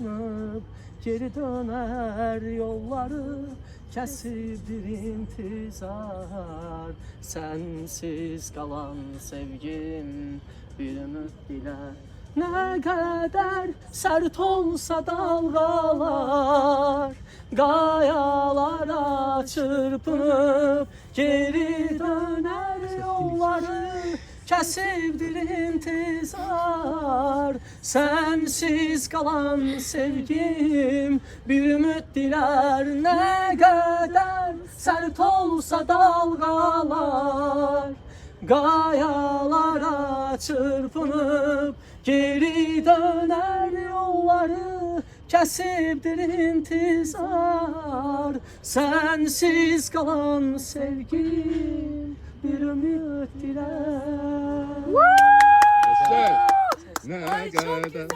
çırpınıp geri döner yolları Kesibdir intizar. Sensiz kalan sevgim bir ümit diler Ne kadar sert olsa dalgalar. Gayalara çırpınıp geri döner yolları Kesibdir intizar Sensiz kalan sevgim Bir ümit diler. Ne kadar Sert olsa dalgalar Gayalara çırpınıp Geri döner yolları Kesibdir intizar. Sensiz kalan sevgim Bir ümit diler 아이 좀 기다려.